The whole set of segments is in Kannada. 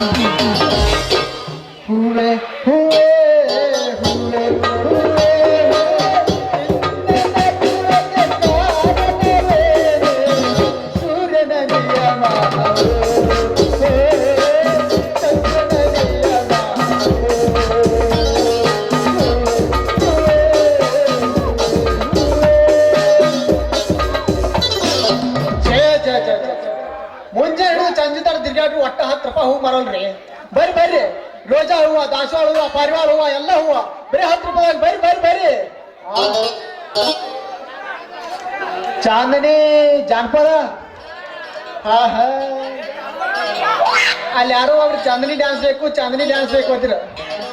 ಹೂವೆ ಬರ್ರಿ ಬರ್ರಿ. ರೋಜಾ ಹೂವ, ದಾಸವಾಳ ಹೂವ, ಪಾರಿವಾಳ ಹೂವ, ಎಲ್ಲ ಹೂವ. ಬರೀ ಹತ್ತು ರೂಪಾಯಿ ಬರ್ರಿ ಬರ್ರಿ ಬರ್ರಿ. ಚಾಂದನಿ, ಜಾನಪದ? ಹಾ ಅಲ್ಲಿ ಯಾರೋ ಅವ್ರು ಚಾಂದನಿ ಡ್ಯಾನ್ಸ್ ಬೇಕು, ಚಾಂದನಿ ಡ್ಯಾನ್ಸ್ ಬೇಕು ಅಂತೀರ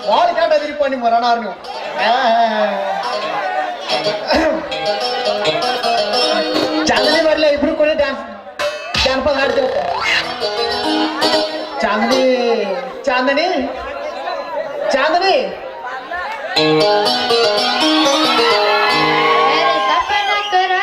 ಭಾಳ ಕೆಟ್ಟ ಅದಿರಿಪ್ಪ ನಿಮ್ಮ ಮರಣ ಅವ್ರು ನೀವು. ಚಾಂದನಿ ಬರ್ಲಿ, ಇಬ್ರು ಕೂಡ ಡ್ಯಾನ್ಸ್ ಜಾನಪದ ಹಾಡ್ತೇವೆ चांदनी चांदनी चांदनी तपना करा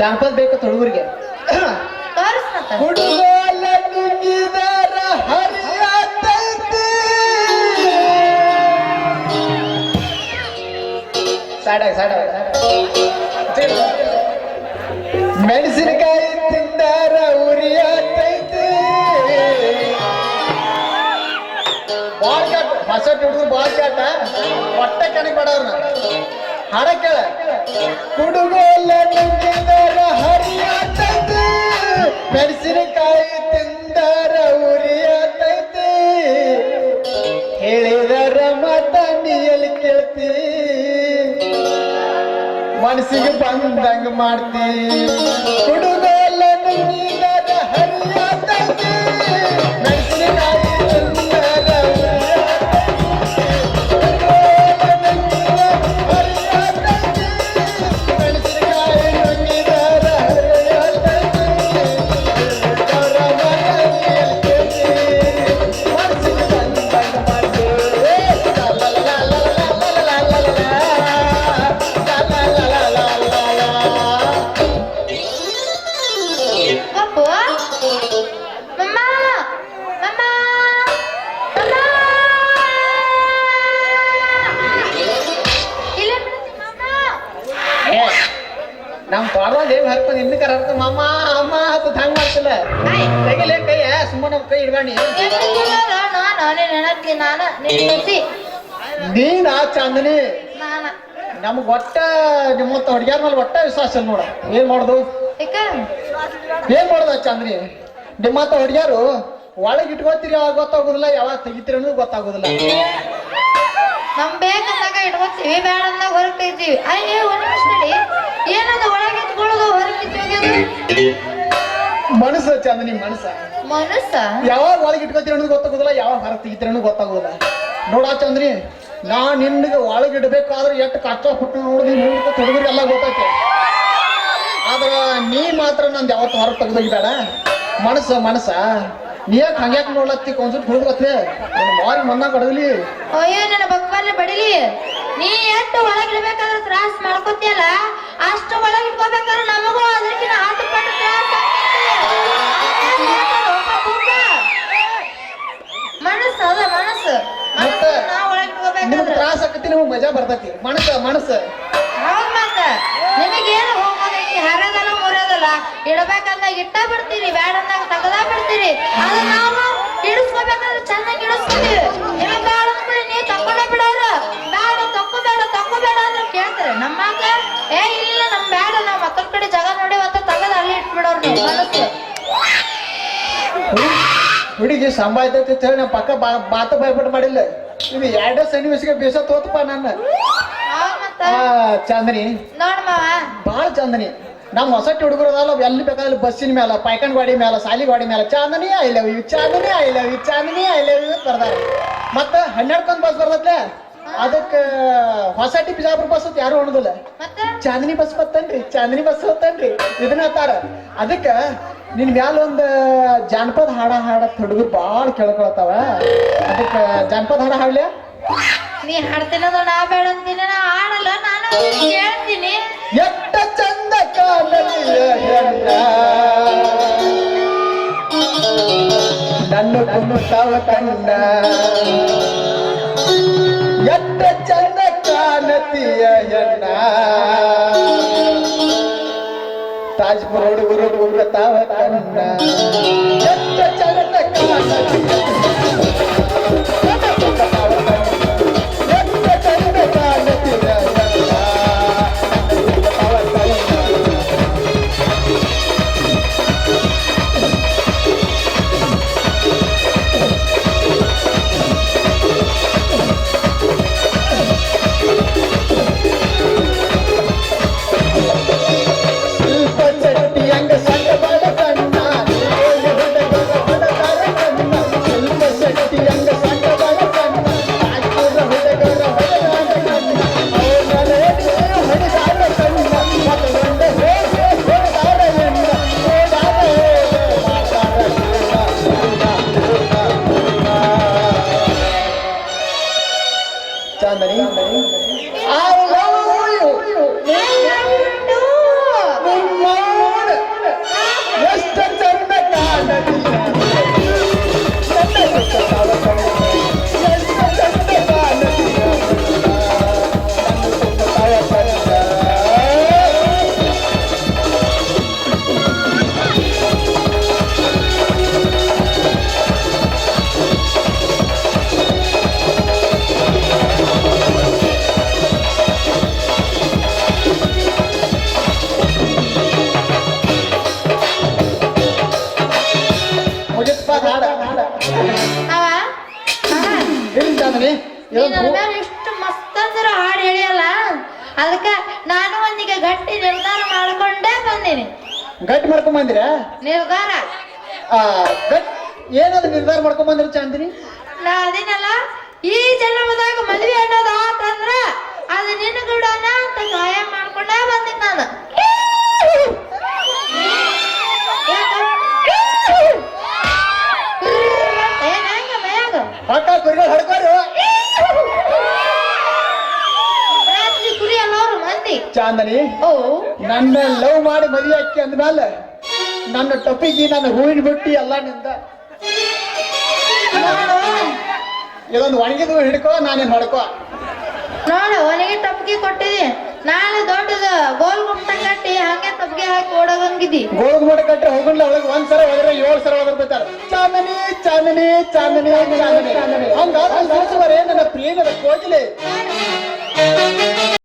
ಜಾನಪದ ಬೇಕು ತುಳುವರಿಗೆ ತೋರಿಸ್ನಂತ. ಹುಡುಗಲ್ಲ ನುಂಗಿದರ ಹರಿಯತೈತಿ ಸಾಡಾಗ ಸಾಡಾಗ ಮೆಣಸಿನಕಾಯಿ ತಿಂದಾರ ಉರಿಯತೈತಿ ಬಾಳ್ಕಾಟ ಹೊಸ ಹುಡುಗರು ಬಾಳ್ಕಾಟ ಹೊಟ್ಟೆ ಕಣಕ್ ಮಾಡವ್ರನ್ನ ಹಾಡ ಕೇಳ. ಹುಡುಗೋಲ್ಲ ನುಂಗಿದರ ಹರಿಯತೈತಿ. ಮೆಣಸಿನಕಾಯಿ ತಿಂದಾರ ಉರಿಯತೈತಿ. ಹೇಳಿದರ ಮತ ನೀಯಲ್ಲಿ ಕೇಳ್ತಿ. ಮನಸ್ಸಿಗೆ ಬಂದಂಗ ಮಾಡ್ತಿ. ಹುಡುಗೋಲ್ಲ ಕೈ ನಾನು ನೀನ್ ನೆನಪಿ ನಾನ ನಿನ್ ಸಸಿ ಚಂದನಿ ನಾನ. ನಮಗ್ ಒಟ್ಟ ನಿಮ್ಮಂತ ಹುಡುಗ್ಯಾರ ಮೇಲೆ ಒಟ್ಟ ವಿಶ್ವಾಸ ಇಲ್ಲ ನೋಡ. ಏನ್ ಮಾಡುದು? ಯಾಕ ಏನ್ ಮಾಡುದ ಚಂದ್ರಿ ನಿಮ್ಮಂತ ಹುಡುಗ್ಯಾರು ಒಳಗೆ ಇಟ್ಕೋತೀರಿ ಯಾವಾಗ ಗೊತ್ತಾಗೋದಿಲ್ಲ ಯಾವಾಗ ತೆಗಿತೀರಿ ಅನ್ನೋದು ಗೊತ್ತಾಗೋದಿಲ್ಲ. ನಮ್ ಬೇಕಂದಾಗ ಇಟ್ಕೊತೀವಿ ಬೇಡ ಅಂದಾಗ ಹೊರಗೆ ತೆಗಿತೀವಿ. ಅಯ್ಯೇ ಒಂದ್ ಏನದ ಒಳಗೆ ಇಟ್ಕೊಳ್ಳೋದು ಹೊರಗೆ ಮನಸ್ಸು ಚಂದನಿ ಮನಸ್ಸ? ಮನಸ್ಸ? ಯಾವಾಗ ಒಳಗೆ ಇಟ್ಕೋತೀರ ಅನ್ನೋದು ಗೊತ್ತಾಗೋದಿಲ್ಲ ಯಾವಾಗ ಹೊರಗೆ ತೆಗಿತೀರ ಅನ್ನೋದು ಗೊತ್ತಾಗೋದಿಲ್ಲ. ನೋಡ ಚಂದ್ರಿ ನಾ ನಿನ್ಗೆ ಒಳಗೆ ಇಡ್ಬೇಕಾದ್ರೆ ಎಷ್ಟು ಕಷ್ಟ ಹುಟ್ಟಿ ನೋಡಿದ್ವಿ ನೋಡ್ಕೊ ಹುಡುಗರು ಎಲ್ಲ ಗೊತ್ತೈತೆ ಆದ್ರ ನೀ ಮಾತ್ರ ನಂದು ಯಾವತ್ತು ಹೊರಗೆ ತೆಗ್ದೋಗಿಬೇಡ ಮನಸ್ಸ ಮನಸ್ಸ? ನೀ ಯಾಕೆ ಹಂಗ್ಯಾಕೆ ನೋಡ್ಲತ್ತಿ ಒಂದ್ಸಲ ಹುಡುಗತ್ತೆ ನನ್ನ ಮಾರಿ ಮನ್ನ ಕಡಗಲಿ ಅಯ್ಯೋ ನನ್ನ ಭಗವಾನ್ ಬಡಿಲಿ. ನೀ ಎಷ್ಟು ಒಳಗೆ ಇಡ್ಬೇಕಾದ್ರೆ ತ್ರಾಸ ಮಾಡ್ಕೋತಿಯಲ್ಲ ಅಷ್ಟು ಒಳಗೆ ಇಟ್ಕೋಬೇಕಾದ್ರೆ ನಮಗೂ ಅದಕ್ಕಿಂತ ಹತ್ತು ಪಟ್ಟು ತ್ರಾಸ ಮನಸ್ಸು ಅದ ಮನಸ್ಸು. ಮನಸ್ಸು ನಾವು ಒಳಗೆ ನಿಮ್ಗೆ ಇಟ್ಕೋಬೇಕಾದ್ರೆ ತ್ರಾಸ ಆಕತಿ ನಿಮ್ಗೆ ಮಜಾ ಬರ್ತೈತಿ. ಮನಸ್ಸ ಮನಸ್ಸ. ಹೌದ್ ಮತ್ತ ನಿಮಗೇನು ಹೋಗೋದೈತಿ ಹರದಲ್ಲ ಮುರಿಯೋದಲ್ಲ ಇಡಬೇಕಂದಾಗ ಇಟ್ಟ ಬಿಡ್ತೀರಿ ಬ್ಯಾಡ ಅಂದಾಗ ತಗದ ಬಿಡ್ತೀರಿ ಅದು ನಾವು ಇಡಿಸ್ಕೋಬೇಕಂದ್ರೆ ಚೆನ್ನಾಗಿ ಇಡಿಸ್ತೀವಿ ಹುಡುಗಿ ಸಂಭಾಯ್ತೈತಿ ಅಂತ ಹೇಳಿ ನಮ್ಮ ಪಕ್ಕ ಬಾ ಬಾತ ಭಯಪಟ್ಟು ಮಾಡಿಲ್ಲ. ಇದು ಎರಡೇ ಸನ್ನಿವೇಶಕ್ಕೆ ಬೇಸ ತೋತಪ್ಪ ನನ್ನ. ಚಂದನಿ ಆ ಚಾಂದನಿ. ನೋಡ್ ಮಾವ. ಭಾಳ ಚಾಂದನಿ. ನಮ್ಮ ಹೊಸ ಹುಡುಗರು ಅದಲ್ಲ ಎಲ್ಲಿ ಬೇಕಾದ್ರೆ ಬಸ್ಸಿನ ಮೇಲೆ ಪೈಕನ್ ಗಾಡಿ ಮೇಲೆ ಸಾಲಿ ಗಾಡಿ ಮೇಲೆ Chandni I love you Chandni I love you Chandni I love you ಬರ್ದಾರ. ಮತ್ತ ಹನ್ನೆರಡ್ಕೊಂದು ಬಸ್ ಬರ್ತೈತೆ ಅದಕ್ಕೆ ಹೊಸಟಿ ಬಿಜಾಪುರ ಬಸ್ ಅಂತ ಯಾರು ಹೊಣದಿಲ್ಲ. ಮತ್ತ? ಚಾಂದಿನಿ ಬಸ್ ಬತ್ತನ್ರಿ ಚಾಂದಿನಿ ಬಸ್ ಬತ್ತನ್ರಿ ಇದನ್ನ ಹತ್ತಾರ ಅದಕ್ಕ ನಿನ್ ಮ್ಯಾಲ ಒಂದ್ ಜಾನಪದ ಹಾಡ ಹಾಡ ಹುಡುಗರು ಬಾಳ ಕೇಳ್ಕೊಳತಾವ ಅದಕ್ಕ ಜಾನಪದ ಹಾಡ ಹಾಡ್ಲ ನೀ ಹಾಡ್ತೀನಂದ್ರೆ ನಾ ಬೇಡ ಅಂತೀನಿ ನಾ ಹಾಡಲ್ಲ ನಾನು ಕೇಳ್ತೀನಿ ಎಟ್ಟ ಚಂದ ನನ್ನ ಕುಮ್ಮುತ್ತವ ಕಣ್ಣ ಎಟ್ಟ ಚಂದ ಕಾಣತಿಯ ಹೆಣ್ಣ ತಾಜ್ಪುರ ಹುಡುಗರು ಕುಮ್ಮುತ್ತವ ಕಣ್ಣ ಚಂದ I love you. ಇಷ್ಟು ಮಸ್ತ್ ಅಂದ್ರ ಹಾಡು ಹೇಳಿಯಲ್ಲ? ಅದಕ್ಕ ನಾನು ಒಂದೀಗ ಗಟ್ಟಿ ನಿರ್ಧಾರ ಮಾಡ್ಕೊಂಡೇ ಬಂದೀನಿ. ಗಟ್ಟಿ ಮಾಡ್ಕೊಂಡ್ ಬಂದಿರ? ನಿರ್ಧಾರ? ಏನದು ನಿರ್ಧಾರ ಮಾಡ್ಕೊಂಡ್ ಬಂದಿರ ಚಾಂದಿನಿ? ನಾ ಅದಿನಲ್ಲ ಈ ಜನ್ಮದಾಗ ಮದ್ವೆ ಅನ್ನೋದು ಆತಂದ್ರ ಅದು ನಿನ್ನ ಗುಡನ ಅಂತ ಸಹಾಯ ಮಾಡ್ಕೊಂಡೇ ಬಂದಿನಿ ನಾನು. ಯಾಕ? ಏನ್ ಹಂಗ ಮನ್ಯಾಗ? ಪಕ್ಕ ಕುರಿಗಳು ಹಡ್ಕೋರು. ಮಂದಿ ಚಾಂದನಿ ಓ. ನನ್ನ ಲವ್ ಮಾಡಿ ಮದುವೆ ಹಾಕಿ ಅಂದ್ಮೇಲೆ ನನ್ನ ಟೊಪ್ಪಿಗೆ ನನ್ನ ಹೂವಿನ ಬುಟ್ಟಿ ಎಲ್ಲ ನಿಂದ. ಇದೊಂದು ಒಣಗಿದ ಹಿಡ್ಕೋ ನಾನೇನ್ ಹೊಡ್ಕೋ? ನೋಡು ಅವನಿಗೆ ತಪ್ಪಿಗೆ ಕೊಟ್ಟಿದಿ ನಾಳೆ ದೊಡ್ಡದು ಗೋಲ್ ಗುಮ್ಟ ಕಟ್ಟಿ ಹಂಗೆ ತಪ್ಪಿಗೆ ಹಾಕಿ ಓಡೋಗಂಗಿದ್ದಿ ಗೋಲ್ ಗುಂಟ ಕಟ್ಟಿ ಹೋಗಣ್ಣ ಒಳಗೆ ಒಂದ್ ಸರ ಹೋದ್ರೆ ಏಳ್ ಸರ ಹೋಗಿರ್ತಾರ ಚಾಂದನಿ ಚಾಂದನಿ ಚಾಂದನಿ ಚಾಂದನಿ. ಹಂಗ ನನ್ನ ಪ್ರೇಮದ ಕೋಟಿ